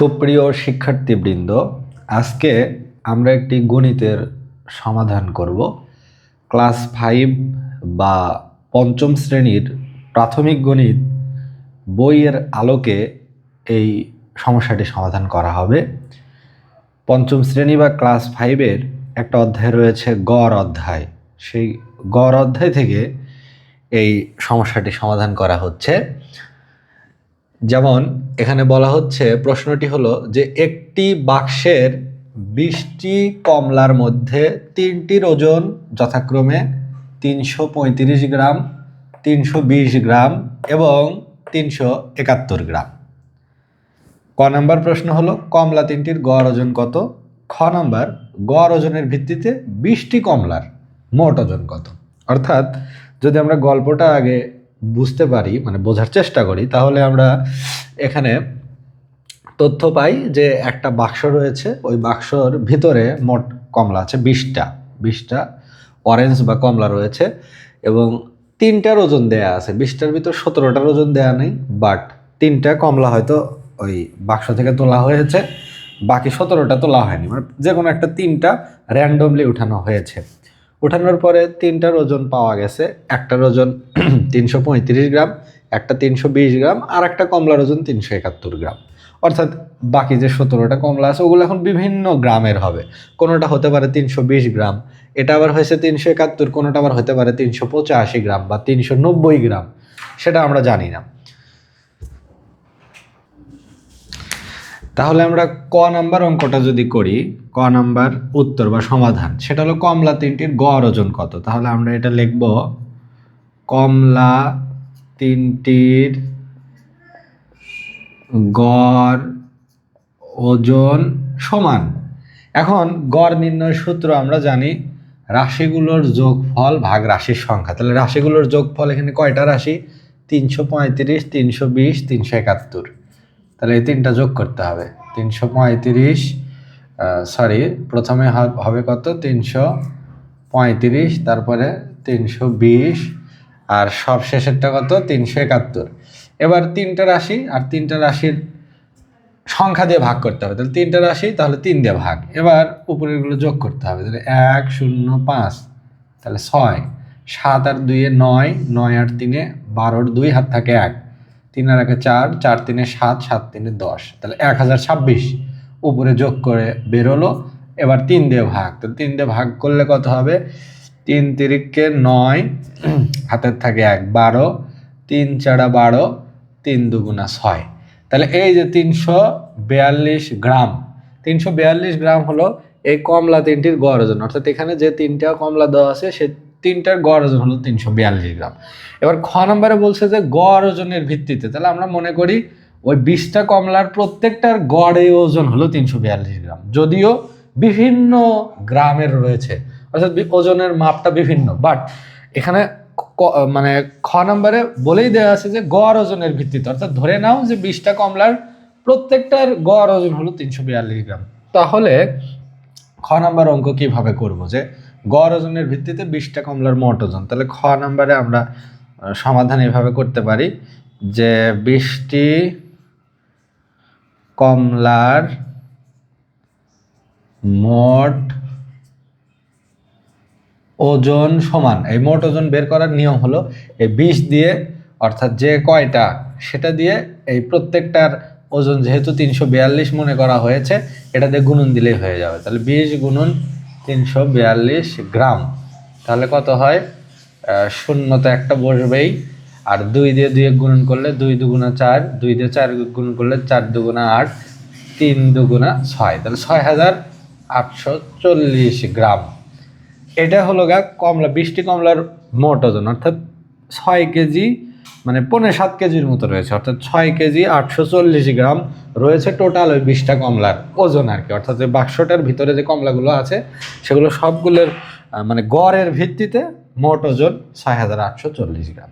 সুপ্রিয় শিক্ষার্থীবৃন্দ, আজকে আমরা একটি গণিতের সমাধান করব। ক্লাস ফাইভ বা পঞ্চম শ্রেণির প্রাথমিক গণিত বইয়ের আলোকে এই সমস্যাটি সমাধান করা হবে। পঞ্চম শ্রেণি বা ক্লাস ফাইভের একটা অধ্যায় রয়েছে গড় অধ্যায়। সেই গড় অধ্যায় থেকে এই সমস্যাটি সমাধান করা হচ্ছে। যেমন এখানে বলা হচ্ছে, প্রশ্নটি হলো যে একটি বাক্সের বিশটি কমলার মধ্যে তিনটির ওজন যথাক্রমে তিনশো পঁয়ত্রিশ গ্রাম, তিনশো বিশ গ্রাম এবং তিনশো একাত্তর গ্রাম। ক নাম্বার প্রশ্ন হলো, কমলা তিনটির গড় ওজন কত? খ নাম্বার, গড় ওজনের ভিত্তিতে বিশটি কমলার মোট ওজন কত? অর্থাৎ যদি আমরা গল্পটা আগে বুঝতে পারি মানে বোঝার চেষ্টা করি, তাহলে আমরা এখানে তথ্য পাই যে একটা বাক্স রয়েছে, ওই বাক্সর ভিতরে মোট কমলা আছে বিশটা বিশটা অরেঞ্জ বা কমলা রয়েছে এবং তিনটার ওজন দেয়া আছে, বিশটার ভিতর সতেরোটার ওজন দেয়া নেই বাট তিনটা কমলা হয়তো ওই বাক্স থেকে তোলা হয়েছে, বাকি সতেরোটা তোলা হয়নি মানে যে কোনো একটা তিনটা র্যান্ডমলি উঠানো হয়েছে। উঠানোর পরে তিনটার ওজন পাওয়া গেছে। একটার ওজন তিনশো পঁয়ত্রিশ গ্রাম, একটা তিনশো বিশ গ্রাম, আর একটা কমলার ওজন তিনশো একাত্তর গ্রাম। অর্থাৎ বাকি যে সতেরোটা কমলা আছে, ওগুলো এখন বিভিন্ন গ্রামের হবে। কোনোটা হতে পারে তিনশো বিশ গ্রাম, এটা আবার হয়েছে তিনশো একাত্তর, কোনোটা আবার হতে পারে তিনশো পঁচাশি গ্রাম বা তিনশো নব্বই গ্রাম, সেটা আমরা জানি না। তাহলে আমরা ক নাম্বার অঙ্কটা যদি করি, ক নাম্বার উত্তর বা সমাধান, সেটা হলো কমলা তিনটির গড় ওজন কত? তাহলে আমরা এটা লিখব, কমলা তিনটির গড় ওজন সমান। এখন গড় নির্ণয় সূত্র আমরা জানি, রাশিগুলোর যোগফল ভাগ রাশির সংখ্যা। তাহলে রাশিগুলোর যোগফল এখানে কয়টা রাশি? তিনশো পঁয়ত্রিশ, তিনশো বিশ, তিনশো একাত্তর। তাহলে এই তিনটা যোগ করতে হবে। তিনশো পঁয়ত্রিশ সরি প্রথমে হবে কত? তিনশো পঁয়ত্রিশ, তারপরে তিনশো বিশ, আর সব শেষেরটা কত? তিনশো একাত্তর। এবার তিনটা রাশি, আর তিনটা রাশির সংখ্যা দিয়ে ভাগ করতে হবে। তাহলে তিনটা রাশি, তাহলে তিন দিয়ে ভাগ। এবার উপরেরগুলো যোগ করতে হবে। তাহলে এক, শূন্য, পাঁচ। তাহলে ছয়, সাত আর দুইয়ে নয় নয় আর তিনে বারোর দুই হাত থাকে এক। তিন আর একে চার চার তিনে সাত সাত তিনে দশ। তাহলে এক হাজার ছাব্বিশ। উপরে যোগ করে বেরোলো এবার তিন দিয়ে ভাগ। তো তিন দিয়ে ভাগ করলে কত হবে? তিন তিরিককে নয়, হাতের থাকে এক, বারো। তিন চারা বারো, তিন দুগুণা ছয়। তাহলে এই যে তিনশো বিয়াল্লিশ গ্রাম, তিনশো বিয়াল্লিশ গ্রাম হলো এই কমলা তিনটির গড় ওজন। অর্থাৎ এখানে যে তিনটা কমলা দেওয়া আছে, সে তিনটার গড় ওজন হলো তিনশো বিয়াল্লিশ গ্রাম। এবার খ নম্বরে বলছে যে গড় ওজনের ভিত্তিতে, তাহলে আমরা মনে করি ওই বিশটা কমলার প্রত্যেকটার গড়ে ওজন হলো তিনশো বিয়াল্লিশ গ্রাম। যদিও বিভিন্ন গ্রামের রয়েছে, অর্থাৎ ওজনের মাপটা বিভিন্ন বাট এখানে মানে খ নম্বরে বলেই দেওয়া আছে যে গড় ওজনের ভিত্তিতে, অর্থাৎ ধরে নাও যে বিশটা কমলার প্রত্যেকটার গড় ওজন হলো তিনশো বিয়াল্লিশ গ্রাম। তাহলে খ নাম্বার অঙ্ক কীভাবে করব? যে গড় ওজনের ভিত্তিতে বিশটা কমলার মোট ওজন। তাহলে খ নাম্বারে আমরা সমাধান এভাবে করতে পারি যে বিশটি কমলার মোট ওজন সমান। এই মোট ওজন বের করার নিয়ম হলো এই বিশ দিয়ে, অর্থাৎ যে কয়টা, সেটা দিয়ে এই প্রত্যেকটার ওজন যেহেতু তিনশো বিয়াল্লিশ মনে করা হয়েছে, এটা দিয়ে গুণন দিলেই হয়ে যাবে। তাহলে বিশ গুণন তিনশো বিয়াল্লিশ গ্রাম। তাহলে কত হয়? শূন্য তো একটা বসবেই। আর দুই দিয়ে দুই গুণন করলে দুই দুগুণা চার, দুই দিয়ে চার গুণন করলে চার দুগুণা আট, তিন দুগুণা ছয়। তাহলে ছয় হাজার আটশো চল্লিশ গ্রাম। এটা হলো গা কমলা, বৃষ্টি কমলার মোট ওজন। অর্থাৎ ছয় কেজি মানে পনেরো সাত কেজির মতো রয়েছে, অর্থাৎ ছয় কেজি আটশো চল্লিশ গ্রাম রয়েছে টোটাল ওই বিশটা কমলার ওজন আর কি। অর্থাৎ যে বাক্সটার ভিতরে যে কমলাগুলো আছে, সেগুলো সবগুলোর মানে গড়ের ভিত্তিতে মোট ওজন ছয় হাজার আটশো চল্লিশ গ্রাম।